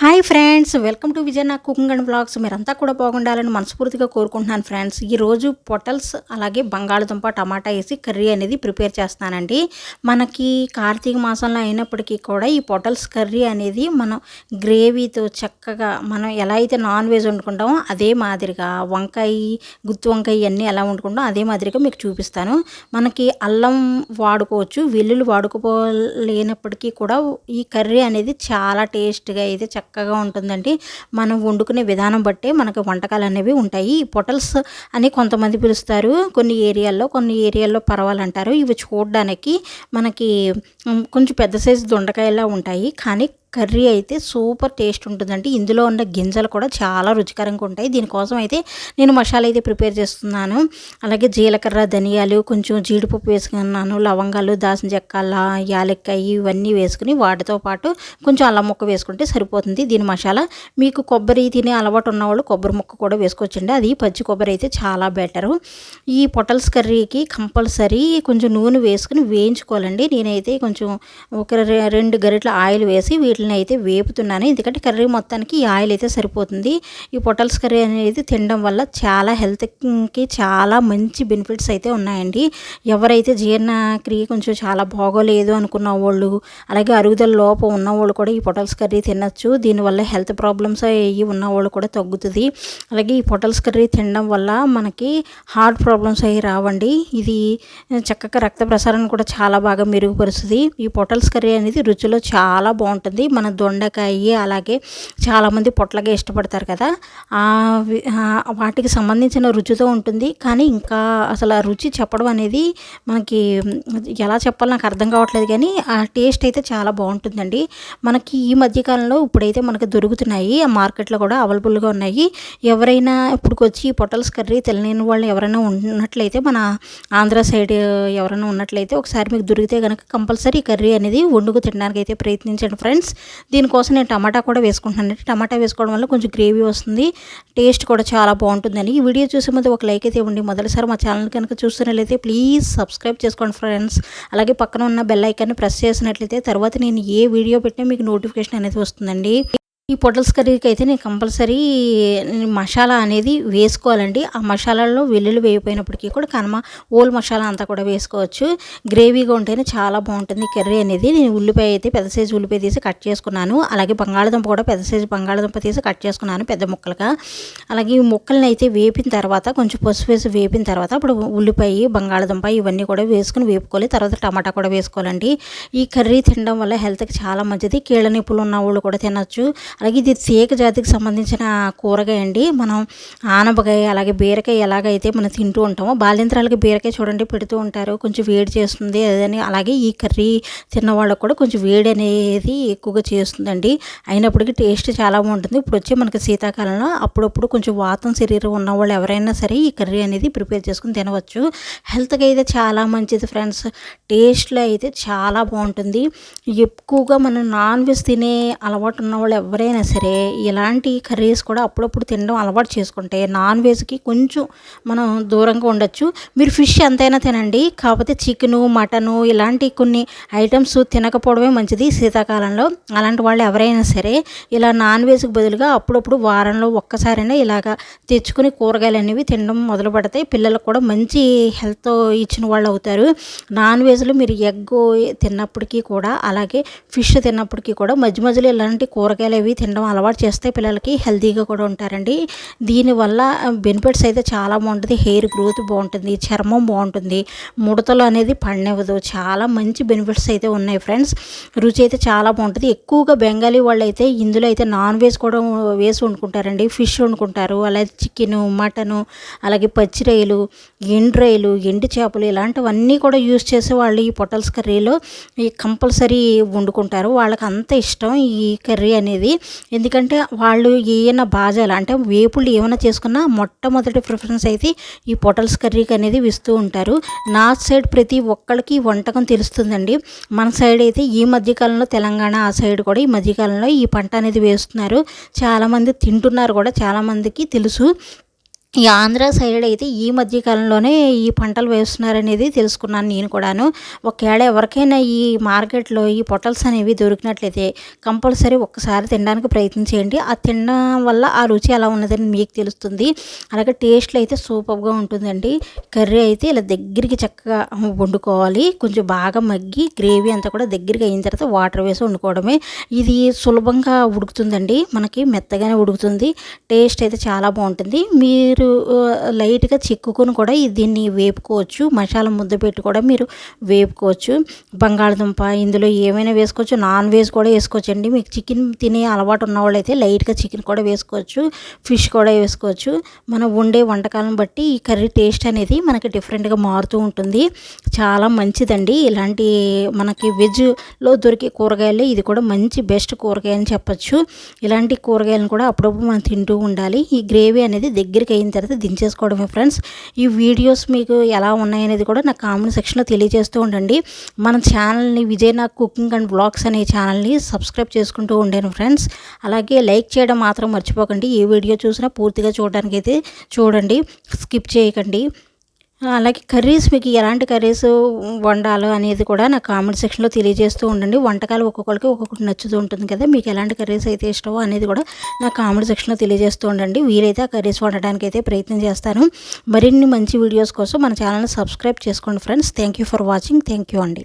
Hi friends welcome to Vijay నా cooking and blogs మీరంతా కూడా బాగుండాలని మనస్ఫూర్తిగా కోరుకుంటున్నాను ఫ్రెండ్స్. ఈరోజు పొటల్స్ అలాగే బంగాళదుంప టమాటా వేసి కర్రీ అనేది ప్రిపేర్ చేస్తానండి మనకి కార్తీక మాసంలో అయినప్పటికీ కూడా ఈ పొటల్స్ కర్రీ అనేది మనం గ్రేవీతో చక్కగా మనం ఎలా అయితే నాన్ వెజ్ వండుకుంటామో అదే మాదిరిగా వంకాయ గుత్తి వంకాయ ఇవన్నీ ఎలా వండుకుంటామో అదే మాదిరిగా మీకు చూపిస్తాను. మనకి అల్లం వాడుకోవచ్చు వెల్లుల్లి వాడుకోలేనప్పటికీ కూడా ఈ కర్రీ అనేది చాలా టేస్ట్గా అయితే చక్క చక్కగా ఉంటుందండి. మనం వండుకునే విధానం బట్టే మనకు వంటకాలు అనేవి ఉంటాయి. ఈ పొటల్స్ అని కొంతమంది పిలుస్తారు. కొన్ని ఏరియాల్లో కొన్ని ఏరియాల్లో పర్వాలంటారు. ఇవి చూడడానికి మనకి కొంచెం పెద్ద సైజు దొండకాయలా ఉంటాయి. కానీ కర్రీ అయితే సూపర్ టేస్ట్ ఉంటుందండి. ఇందులో ఉన్న గింజలు కూడా చాలా రుచికరంగా ఉంటాయి. దీనికోసం అయితే నేను మసాలా అయితే ప్రిపేర్ చేస్తున్నాను. అలాగే జీలకర్ర ధనియాలు కొంచెం జీడిపప్పు వేసుకున్నాను లవంగాలు దాసిన చెక్కల యాలక్కాయ ఇవన్నీ వేసుకుని వాటితో పాటు కొంచెం అల్లం ముక్క వేసుకుంటే సరిపోతుంది. దీని మసాలా మీకు కొబ్బరి తినే అలవాటు ఉన్నవాళ్ళు కొబ్బరి ముక్క కూడా వేసుకోవచ్చండి. అది పచ్చి కొబ్బరి అయితే చాలా బెటరు. ఈ పొటల్స్ కర్రీకి కంపల్సరీ కొంచెం నూనె వేసుకుని వేయించుకోవాలండి. నేనైతే కొంచెం ఒక రెండు గరిటల ఆయిల్ వేసి వీటిని అయితే వేపుతున్నాను. ఎందుకంటే కర్రీ మొత్తానికి ఈ ఆయిల్ అయితే సరిపోతుంది. ఈ పొటల్స్ కర్రీ అనేది తినడం వల్ల చాలా హెల్త్కి చాలా మంచి బెనిఫిట్స్ అయితే ఉన్నాయండి. ఎవరైతే జీర్ణక్రియ కొంచెం చాలా బాగోలేదు అనుకున్న వాళ్ళు అలాగే అరుగుదల లోపం ఉన్నవాళ్ళు కూడా ఈ పొటల్స్ కర్రీ తినచ్చు. దీనివల్ల హెల్త్ ప్రాబ్లమ్స్ అయ్యి ఉన్నవాళ్ళు కూడా తగ్గుతుంది. అలాగే ఈ పొటల్స్ కర్రీ తినడం వల్ల మనకి హార్ట్ ప్రాబ్లమ్స్ అయ్యి రావండి. ఇది చక్కగా రక్త ప్రసారం కూడా చాలా బాగా మెరుగుపరుస్తుంది. ఈ పొటల్స్ కర్రీ అనేది రుచిలో చాలా బాగుంటుంది. మన దొండకాయ అలాగే చాలామంది పొట్లగా ఇష్టపడతారు కదా. వాటికి సంబంధించిన రుచితో ఉంటుంది. కానీ ఇంకా అసలు ఆ రుచి చెప్పడం అనేది మనకి ఎలా చెప్పాలో నాకు అర్థం కావట్లేదు కానీ ఆ టేస్ట్ అయితే చాలా బాగుంటుందండి. మనకి ఈ మధ్యకాలంలో ఇప్పుడైతే మనకు దొరుకుతున్నాయి ఆ మార్కెట్లో కూడా అవైలబుల్గా ఉన్నాయి. ఎవరైనా ఇప్పుడుకొచ్చి పొటల్స్ కర్రీ తెలియని వాళ్ళు ఎవరైనా ఉన్నట్లయితే మన ఆంధ్ర సైడ్ ఎవరైనా ఉన్నట్లయితే ఒకసారి మీకు దొరికితే కనుక కంపల్సరీ కర్రీ అనేది వండుకు తినడానికి అయితే ప్రయత్నించండి ఫ్రెండ్స్. దీనికోసం నేను టమాటా కూడా వేసుకుంటున్నాను. టమాటా వేసుకోవడం వల్ల కొంచెం గ్రేవీ వస్తుంది. టేస్ట్ కూడా చాలా బాగుంటుందని ఈ వీడియో చూసే ముందు ఒక లైక్ అయితే ఇవ్వండి. మొదటిసారి మా ఛానల్ కనుక చూస్తున్నట్లయితే ప్లీజ్ సబ్స్క్రైబ్ చేసుకోండి ఫ్రెండ్స్. అలాగే పక్కన ఉన్న బెల్ ఐకాన్ని ప్రెస్ చేసినట్లయితే తర్వాత నేను ఏ వీడియో పెట్టినా మీకు నోటిఫికేషన్ అనేది వస్తుందండి. ఈ పొటల్స్ కర్రీకి అయితే నేను కంపల్సరీ మసాలా అనేది వేసుకోవాలండి. ఆ మసాలాలో వెల్లుల్లి వేయిపోయినప్పటికీ కూడా కనమ ఓల్ మసాలా అంతా కూడా వేసుకోవచ్చు. గ్రేవీగా ఉంటేనే చాలా బాగుంటుంది కర్రీ అనేది. నేను ఉల్లిపాయ అయితే పెద్ద సైజు ఉల్లిపాయ తీసి కట్ చేసుకున్నాను. అలాగే బంగాళదుంప కూడా పెద్ద సైజు బంగాళదుంప తీసి కట్ చేసుకున్నాను పెద్ద ముక్కలుగా. అలాగే ఈ ముక్కల్ని అయితే వేపిన తర్వాత కొంచెం పసుపు వేసి వేపిన తర్వాత అప్పుడు ఉల్లిపాయ బంగాళదుంప ఇవన్నీ కూడా వేసుకుని వేపుకోవాలి. తర్వాత టమాటా కూడా వేసుకోవాలండి. ఈ కర్రీ తినడం వల్ల హెల్త్కి చాలా మంచిది. కీళ్ళ నొప్పులు ఉన్న వాళ్ళు కూడా తినచ్చు. అలాగే ఇది తీగ జాతికి సంబంధించిన కూరగాయ అండి. మనం ఆనపకాయ అలాగే బీరకాయ ఎలాగైతే మనం తింటూ ఉంటామో బాల్యంత్రాలకి బీరకాయ చూడండి పెడుతూ ఉంటారు. కొంచెం వేడి చేస్తుంది అదని అలాగే ఈ కర్రీ తిన్న వాళ్ళకు కూడా కొంచెం వేడి అనేది ఎక్కువగా చేస్తుందండి. అయినప్పటికీ టేస్ట్ చాలా బాగుంటుంది. ఇప్పుడు వచ్చే మనకి శీతాకాలంలో అప్పుడప్పుడు కొంచెం వాతం శరీరం ఉన్న వాళ్ళు ఎవరైనా సరే ఈ కర్రీ అనేది ప్రిపేర్ చేసుకుని తినవచ్చు. హెల్త్కి అయితే చాలా మంచిది ఫ్రెండ్స్. టేస్ట్లో అయితే చాలా బాగుంటుంది. ఎక్కువగా మనం నాన్ వెజ్ తినే అలవాటు ఉన్న వాళ్ళు ఎవరైనా ఎవరైనా సరే ఇలాంటి కర్రీస్ కూడా అప్పుడప్పుడు తినడం అలవాటు చేసుకుంటే నాన్ వెజ్కి కొంచెం మనం దూరంగా ఉండొచ్చు. మీరు ఫిష్ ఎంతైనా తినండి. కాకపోతే చికెను మటను ఇలాంటి కొన్ని ఐటమ్స్ తినకపోవడమే మంచిది శీతాకాలంలో. అలాంటి వాళ్ళు ఎవరైనా సరే ఇలా నాన్ వెజ్కి బదులుగా అప్పుడప్పుడు వారంలో ఒక్కసారైనా ఇలాగ తెచ్చుకుని కూరగాయలు అనేవి తినడం మొదలు పెడతాయి పిల్లలకు కూడా మంచి హెల్త్ ఇచ్చిన వాళ్ళు అవుతారు. నాన్ వెజ్లో మీరు ఎగ్ తిన్నప్పటికీ కూడా అలాగే ఫిష్ తిన్నప్పటికీ కూడా మధ్య మధ్యలో ఇలాంటి కూరగాయలు అవి తినడం అలవాటు చేస్తే పిల్లలకి హెల్తీగా కూడా ఉంటారండి. దీనివల్ల బెనిఫిట్స్ అయితే చాలా బాగుంటుంది. హెయిర్ గ్రోత్ బాగుంటుంది చర్మం బాగుంటుంది. ముడతలు అనేది పడినవ్వదు. చాలా మంచి బెనిఫిట్స్ అయితే ఉన్నాయి ఫ్రెండ్స్. రుచి అయితే చాలా బాగుంటుంది. ఎక్కువగా బెంగాలీ వాళ్ళు అయితే ఇందులో అయితే నాన్ వెజ్ కూడా వేసి వండుకుంటారండి. ఫిష్ వండుకుంటారు. అలాగే చికెను మటను అలాగే పచ్చిరొయ్యలు ఎండ్రొయ్యలు ఎండు చేపలు ఇలాంటివన్నీ కూడా యూస్ చేసే వాళ్ళు ఈ పొటల్స్ కర్రీలో కంపల్సరీ వండుకుంటారు. వాళ్ళకి అంత ఇష్టం ఈ కర్రీ అనేది. ఎందుకంటే వాళ్ళు ఏమైనా బాజాలు అంటే వేపుళ్ళు ఏమైనా చేసుకున్నా మొట్టమొదటి ప్రిఫరెన్స్ అయితే ఈ పొటల్స్ కర్రీకి అనేది ఇస్తూ ఉంటారు. నార్త్ సైడ్ ప్రతి ఒక్కరికి వంటకం తెలుస్తుందండి. మన సైడ్ అయితే ఈ మధ్యకాలంలో తెలంగాణ ఆ సైడ్ కూడా ఈ మధ్యకాలంలో ఈ పంట అనేది వేస్తున్నారు. చాలామంది తింటున్నారు కూడా చాలామందికి తెలుసు. ఈ ఆంధ్ర సైడ్ అయితే ఈ మధ్య కాలంలోనే ఈ పంటలు వేస్తున్నారనేది తెలుసుకున్నాను నేను కూడాను. ఒకవేళ ఎవరికైనా ఈ మార్కెట్లో ఈ పొటల్స్ అనేవి దొరికినట్లయితే కంపల్సరీ ఒక్కసారి తినడానికి ప్రయత్నం చేయండి. ఆ తినడం వల్ల ఆ రుచి ఎలా ఉన్నదని మీకు తెలుస్తుంది. అలాగే టేస్ట్లో అయితే సూపర్గా ఉంటుందండి. కర్రీ అయితే ఇలా దగ్గరికి చక్కగా వండుకోవాలి. కొంచెం బాగా మగ్గి గ్రేవీ అంతా కూడా దగ్గరికి అయిన తర్వాత వాటర్ వేసి వండుకోవడమే. ఇది సులభంగా ఉడుకుతుందండి. మనకి మెత్తగానే ఉడుకుతుంది. టేస్ట్ అయితే చాలా బాగుంటుంది. మీరు మీరు లైట్గా చిక్కుకొని కూడా దీన్ని వేపుకోవచ్చు. మసాలా ముద్ద పెట్టి కూడా మీరు వేపుకోవచ్చు. బంగాళదుంప ఇందులో ఏమైనా వేసుకోవచ్చు. నాన్ వెజ్ కూడా వేసుకోవచ్చు అండి. మీకు చికెన్ తినే అలవాటు ఉన్న వాళ్ళైతే లైట్గా చికెన్ కూడా వేసుకోవచ్చు. ఫిష్ కూడా వేసుకోవచ్చు. మనం వండే వంటకాలను బట్టి ఈ కర్రీ టేస్ట్ అనేది మనకి డిఫరెంట్గా మారుతూ ఉంటుంది. చాలా మంచిదండి. ఇలాంటి మనకి వెజ్లో దొరికే కూరగాయలు ఇది కూడా మంచి బెస్ట్ కూరగాయ అని చెప్పచ్చు. ఇలాంటి కూరగాయలను కూడా అప్పుడప్పుడు మనం తింటూ ఉండాలి. ఈ గ్రేవీ అనేది దగ్గరికి అయింది అయిన తర్వాత దించేసుకోవడమే ఫ్రెండ్స్. ఈ వీడియోస్ మీకు ఎలా ఉన్నాయనేది కూడా నాకు కామెంట్ సెక్షన్లో తెలియజేస్తూ ఉండండి. మన ఛానల్ని విజయనాథ్ కుకింగ్ అండ్ బ్లాగ్స్ అనే ఛానల్ని సబ్స్క్రైబ్ చేసుకుంటూ ఉండాను ఫ్రెండ్స్. అలాగే లైక్ చేయడం మాత్రం మర్చిపోకండి. ఏ వీడియో చూసినా పూర్తిగా చూడడానికి అయితే చూడండి. స్కిప్ చేయకండి. అలాగే కర్రీస్ మీకు ఎలాంటి కర్రీస్ వండాలో అనేది కూడా నాకు కామెంట్ సెక్షన్లో తెలియజేస్తూ ఉండండి. వంటకాలు ఒక్కొక్కరికి ఒక్కొక్కటి నచ్చుతూ ఉంటుంది కదా. మీకు ఎలాంటి కర్రీస్ అయితే ఇష్టమో అనేది కూడా నాకు కామెంట్ సెక్షన్లో తెలియజేస్తూ ఉండండి. వీరైతే ఆ కర్రీస్ వండడానికి అయితే ప్రయత్నం చేస్తాను. మరిన్ని మంచి వీడియోస్ కోసం మన ఛానల్ని సబ్స్క్రైబ్ చేసుకోండి friends thank you for watching thank you అండి.